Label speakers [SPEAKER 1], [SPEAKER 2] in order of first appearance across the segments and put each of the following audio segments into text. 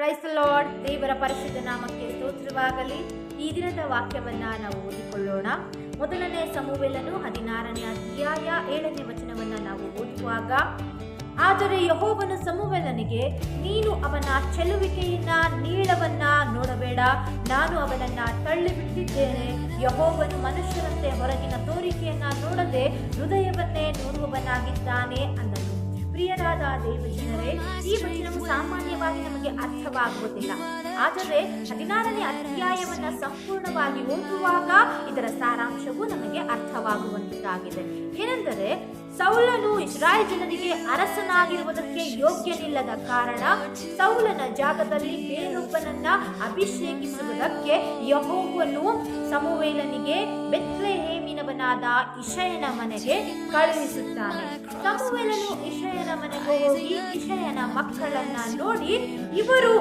[SPEAKER 1] Price lord ದೇವರ ಪರಿಶುದ್ಧ ನಾಮಕ್ಕೆ ಸ್ತೋತ್ರವಾಗಲಿ. ಈ ದಿನದ ವಾಕ್ಯವನ್ನ ನಾವು ಓದಿಕೊಳ್ಳೋಣ. ಮೊದಲನೇ ಸಮುವೇಲನು ಹದಿನಾರನೇ ಅಧ್ಯಾಯ ಏಳನೇ ವಚನವನ್ನ ನಾವು ಓದುವಾಗ, ಆದರೆ ಯಹೋವನು ಸಮುವೇಲನಿಗೆ, ನೀನು ಅವನ ಚೆಲುವಿಕೆಯನ್ನ ನೀಳವನ್ನ ನೋಡಬೇಡ. ನಾನು ಅವನನ್ನ ತಳ್ಳಿಬಿಟ್ಟಿದ್ದೇನೆ. ಯಹೋವನು ಮನುಷ್ಯರಂತೆ ಹೊರಗಿನ ತೋರಿಕೆಯನ್ನ ನೋಡದೆ ಹೃದಯವನ್ನೇ ನೋಡುವವನಾಗಿದ್ದಾನೆ ಅಂದನು. ಪ್ರಿಯರಾದ ದೇವಜನರೇ ಈ ವಚನವು ಸಾಮಾನ್ಯವಾಗಿ ನಮಗೆ ಅರ್ಥವಾಗುವುದಿಲ್ಲ. ಆದರೆ ಹದಿನಾರನೇ ಅಧ್ಯಾಯವನ್ನ ಸಂಪೂರ್ಣವಾಗಿ ಓದುವಾಗ ಇದರ ಸಾರಾಂಶವು ನಮಗೆ ಅರ್ಥವಾಗುವಂತಾಗಿದೆ ಏನೆಂದರೆ ಸೌಲನು ಇಸ್ರಾಯೇಲ್ ಜನರಿಗೆ ಅರಸನಾಗಿರುವುದಕ್ಕೆ ಯೋಗ್ಯನಿಲ್ಲದ ಕಾರಣ ಸೌಲನ ಜಾಗದಲ್ಲಿ ಬೇರೊಬ್ಬನನ್ನ ಅಭಿಷೇಕಿಸುವುದಕ್ಕೆ ಯಹೋವನು ಸಮುವೇಲನಿಗೆ ಬೆತ್ಲೆಹೇಮಿನವನಾದ ಇಷಯನ ಮನೆಗೆ ಕಳುಹಿಸುತ್ತಾನೆ. ಸಮುವೇಲನು ಇಷಯನ ಮನೆಗೆ ಹೋಗಿ ಇಷಯನ ಮಕ್ಕಳನ್ನ ನೋಡಿ, ಇವರು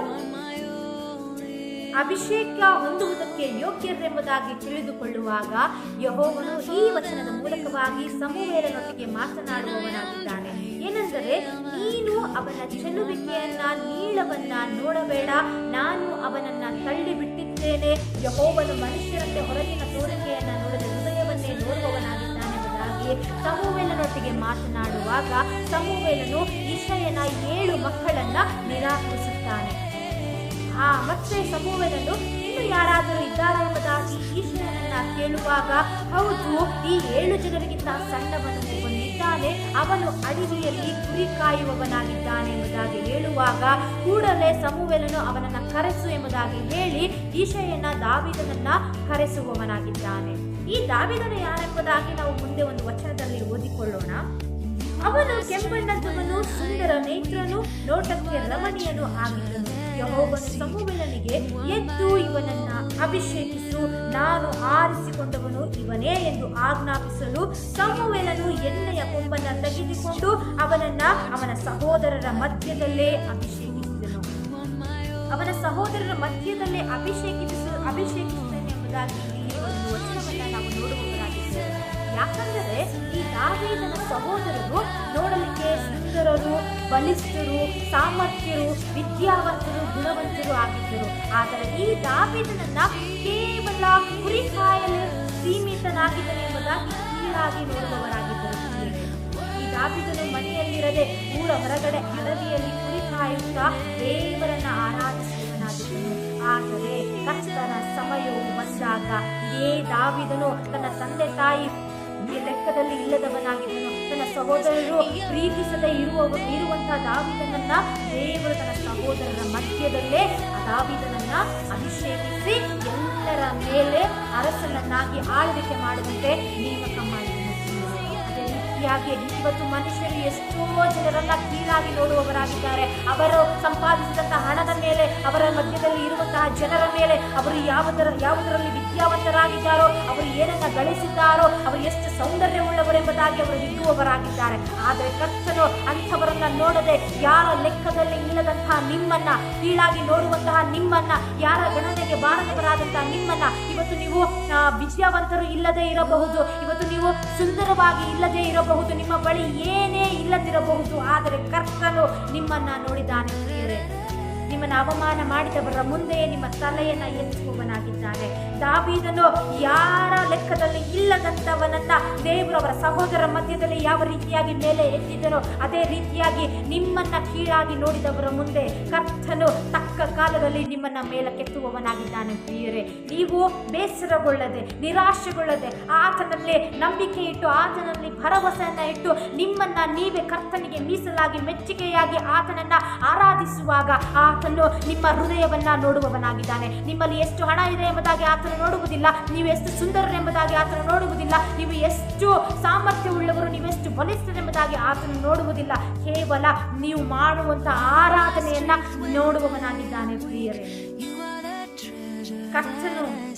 [SPEAKER 1] ಅಭಿಷೇಕ ಹೊಂದುವುದಕ್ಕೆ ಯೋಗ್ಯರೆಂಬುದಾಗಿ ತಿಳಿದುಕೊಳ್ಳುವಾಗ ಯಹೋವನು ಈ ವಚನದ ಮೂಲಕವಾಗಿ ಸಮೂಹೇಲನೊಟ್ಟಿಗೆ ಮಾತನಾಡುವವನಾಗಿದ್ದಾನೆ. ಏನೆಂದರೆ, ನೀನು ಅವನ ಚೆಲುವಿಕೆಯನ್ನ, ನೀಳವನ್ನ ನೋಡಬೇಡ. ನಾನು ಅವನನ್ನ ತಳ್ಳಿ ಬಿಟ್ಟಿದ್ದೇನೆ ಯಹೋವನು ಮನುಷ್ಯರಂತೆ ಹೊರಗಿನ ತೋರಿಕೆಯನ್ನ ನೋಡದೆ ಹೃದಯವನ್ನೇ ನೋಡುವವನಾಗಿದ್ದಾನೆ ಎಂಬುದಾಗಿ ಸಮೂಹೇಲನೊಟ್ಟಿಗೆ ಮಾತನಾಡುವಾಗ ಸಮೂಹೇಲನು ಈಶಯನ ಏಳು ಮಕ್ಕಳನ್ನ ನಿರಾಕರಿಸುತ್ತಾನೆ. ಆ ಮತ್ತೆ ಸಮೂಹದಲ್ಲೂ ಇನ್ನು ಯಾರಾದರೂ ಇದ್ದಾರೆ ಎಂಬುದಾಗಿ ಈಶ್ವರನನ್ನ ಕೇಳುವಾಗ, ಹೌದು, ಈ ಏಳು ಜನರಿಗಿಂತ ಸಣ್ಣವನು ಒಬ್ಬನಿದ್ದಾನೆ ಅವನು ಅಡಿಗೆಯಲ್ಲಿ ಕುರಿ ಕಾಯುವವನಾಗಿದ್ದಾನೆ ಎಂಬುದಾಗಿ ಹೇಳುವಾಗ ಕೂಡಲೇ ಸಮೂಹಲನು ಅವನನ್ನ ಕರೆಸು ಎಂಬುದಾಗಿ ಹೇಳಿ ಈಶಯನ ದಾವಿದನನ್ನ ಕರೆಸುವವನಾಗಿದ್ದಾನೆ. ಈ ದಾವಿದನು ಯಾರೆಂಬುದಾಗಿ ನಾವು ಮುಂದೆ ಒಂದು ವಚನದಲ್ಲಿ ಓದಿಕೊಳ್ಳೋಣ. ಅವನು ಕೆಂಬಣ್ಣದವನು ಸುಂದರ ನೇತ್ರನು, ನೋಟಕ್ಕೆ ರಮಣೀಯನು ಆಗಿದ್ದನು ಯಹೋವನು ಸಮೂಹನಿಗೆ ಎದ್ದು ಇವನನ್ನ ಅಭಿಷೇಕಿಸು. ನಾನು ಆರಿಸಿಕೊಂಡವನು ಇವನೇ ಎಂದು ಆಜ್ಞಾಪಿಸಲು ಸಮುವೆಲನು ಎಣ್ಣೆಯ ಕೊಂಬನ್ನ ತೆಗೆದುಕೊಂಡು ಅವನನ್ನ ಅವನ ಸಹೋದರರ ಮಧ್ಯದಲ್ಲೇ ಅಭಿಷೇಕಿಸಿದನು. ಅವನ ಸಹೋದರರ ಮಧ್ಯದಲ್ಲೇ ಅಭಿಷೇಕಿಸಲು ವಚನವನ್ನ ನಾವು ನೋಡುವವರಾಗಿದ್ದೇವೆ ಯಾಕಂದರೆ ಈ ದಾವೀದನ ಸಹೋದರರು ನೋಡಲಿಕ್ಕೆ ಸುಂದರರು, ಬಲಿಷ್ಠರು, ಸಾಮರ್ಥ್ಯರು, ವಿದ್ಯಾವಂತರು, ಗುಣವಂತರು ಆಗಿದ್ದರು. ಆದರೆ ಈ ದಾವೀದನನ್ನ ಕೇವಲ ಕುರಿ ಕಾಯಲು ಸೀಮಿತನಾಗಿದ್ದನು ಎಂಬುದಾಗಿ ಕೀಳಾಗಿ ನೋಡುವವರಾಗಿದ್ದರು. ಈ ದಾವಿದನು ಮನೆಯಲ್ಲಿರದೆ ಊರ ಹೊರಗಡೆ ಅಡವಿಯಲ್ಲಿ ಕುರಿ ಕಾಯುತ್ತಾ ದೇವರನ್ನ ಆರಾಧಿಸುವವನಾಗಿದ್ದನು ಆದರೆ ಕಷ್ಟನ ಸಮಯವು ಬಂದಾಗ ಇದೇ ದಾವಿದನು ತನ್ನ ತಂದೆ ತಾಯಿ ಲೆಕ್ಕದಲ್ಲಿ ಇಲ್ಲದವನಾಗಿದ್ದನು ತನ್ನ ಸಹೋದರರು ಪ್ರೀತಿಸದೆ ಇರುವ ಇರುವಂತಹ ದಾವಿದನನ್ನ ದೇವರು ತನ್ನ ಸಹೋದರರ ಮಧ್ಯದಲ್ಲೇ ದಾವಿದನನ್ನ ಅಭಿಷೇಕಿಸಿ ಎಲ್ಲರ ಮೇಲೆ ಅರಸನನ್ನಾಗಿ ಆಳ್ವಿಕೆ ಮಾಡುವಂತೆ ನೇಮಕ ಮಾಡಿದನು ರೀತಿಯಾಗಿ ಇವತ್ತು ಮನುಷ್ಯರು ಎಷ್ಟೋ ಜನರನ್ನ ಕೀಳಾಗಿ ನೋಡುವವರಾಗಿದ್ದಾರೆ. ಅವರು ಸಂಪಾದಿಸಿದಂತಹ ಹಣದ ಮೇಲೆ, ಅವರ ಮಧ್ಯದಲ್ಲಿ ಇರುವಂತಹ ಜನರ ಮೇಲೆ ಅವರು ಯಾವುದರ, ಯಾವುದರಲ್ಲಿ ವಿದ್ಯಾವಂತರಾಗಿದ್ದಾರೋ, ಅವರು ಏನನ್ನ ಗಳಿಸಿದ್ದಾರೋ, ಅವರು ಎಷ್ಟು ಸೌಂದರ್ಯವುಳ್ಳವರೆಂಬುದಾಗಿ ಅವರು ಹಿಗ್ಗುವವರಾಗಿದ್ದಾರೆ ಆದರೆ ಕರ್ತನು ಅಂಥವರನ್ನ ನೋಡದೆ ಯಾರ ಲೆಕ್ಕದಲ್ಲಿ ನಿಮ್ಮನ್ನ ಕೀಳಾಗಿ ನೋಡುವಂತಹ ನಿಮ್ಮನ್ನ, ಯಾರ ಗಣನೆಗೆ ಬಾರದವರಾದಂತಹ ನಿಮ್ಮನ್ನ. ಇವತ್ತು ನೀವು ವಿಜಯವಂತರು ಇಲ್ಲದೆ ಇರಬಹುದು. ಇವತ್ತು ನೀವು ಸುಂದರವಾಗಿ ಇಲ್ಲದೆ ಇರಬಹುದು. ನಿಮ್ಮ ಬಳಿ ಏನೇ ಇಲ್ಲದಿರಬಹುದು. ಆದರೆ ಕರ್ತನು ನಿಮ್ಮನ್ನ ನೋಡಿದ್ದಾನೆ ನಿಮ್ಮನ್ನ ಅವಮಾನ ಮಾಡಿದವರ ಮುಂದೆ ನಿಮ್ಮ ತಲೆಯನ್ನು ಎತ್ತುವವನಾಗಿದ್ದಾನೆ ದಾಬೀದನು ಯಾರ ಲೆಕ್ಕದಲ್ಲಿ ಇಲ್ಲದಂತವನನ್ನ ದೇವರು ಅವರ ಸಹೋದರ ಮಧ್ಯದಲ್ಲಿ ಯಾವ ರೀತಿಯಾಗಿ ಮೇಲೆ ಎತ್ತಿದನೋ ಅದೇ ರೀತಿಯಾಗಿ ನಿಮ್ಮನ್ನ ಕೀಳಾಗಿ ನೋಡಿದವರ ಮುಂದೆ ಕರ್ತನು ತಕ್ಕ ಕಾಲದಲ್ಲಿ ನಿಮ್ಮನ್ನ ಮೇಲಕ್ಕೆತ್ತುವವನಾಗಿದ್ದಾನೆ ಪ್ರಿಯರೇ. ನೀವು ಬೇಸರಗೊಳ್ಳದೆ, ನಿರಾಶೆಗೊಳ್ಳದೆ, ಆತನಲ್ಲಿ ನಂಬಿಕೆ ಇಟ್ಟು, ಆತನಲ್ಲಿ ಭರವಸೆಯನ್ನ ಇಟ್ಟು ನಿಮ್ಮನ್ನ ನೀವೇ ಕರ್ತನಿಗೆ ಮೀಸಲಾಗಿ, ಮೆಚ್ಚುಗೆಯಾಗಿ ಆತನನ್ನ ಆರಾಧಿಸುವಾಗ ಆತನು ನಿಮ್ಮ ಹೃದಯವನ್ನ ನೋಡುವವನಾಗಿದ್ದಾನೆ. ನಿಮ್ಮಲ್ಲಿ ಎಷ್ಟು ಹಣ ಇದೆ ಎಂಬುದಾಗಿ ಆತನು ನೋಡುವುದಿಲ್ಲ. ನೀವು ಎಷ್ಟು ಸುಂದರರೆಂಬುದಾಗಿ ಆತನು ನೋಡುವುದಿಲ್ಲ. ನೀವು ಎಷ್ಟು ಸಾಮರ್ಥ್ಯವುಳ್ಳವರು ನೀವೆಷ್ಟು ಬಲಿಷ್ಠರೆಂಬುದಾಗಿ ಆತನು ನೋಡುವುದಿಲ್ಲ. ಕೇವಲ ನೀವು ಮಾಡುವಂತ ಆರಾಧನೆಯನ್ನ ನೋಡುವವನಾಗಿದ್ದಾನೆ ಪ್ರಿಯರೇ. ಕರ್ತನು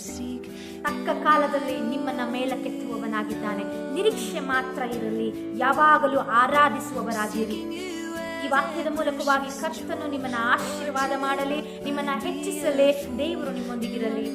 [SPEAKER 1] ತಕ್ಕ ಕಾಲದಲ್ಲಿ ನಿಮ್ಮನ್ನ ಮೇಲಕ್ಕೆತ್ತುವವನಾಗಿದ್ದಾನೆ. ನಿರೀಕ್ಷೆ ಮಾತ್ರ ಇರಲಿ. ಯಾವಾಗಲೂ ಆರಾಧಿಸುವವರಾಗಿರಿ. ಈ ವಾಕ್ಯದ ಮೂಲಕವಾಗಿ ಕರ್ತನು ನಿಮ್ಮನ್ನ ಆಶೀರ್ವಾದ ಮಾಡಲಿ ನಿಮ್ಮನ್ನ ಹೆಚ್ಚಿಸಲಿ ದೇವರು ನಿಮ್ಮೊಂದಿಗಿರಲಿ.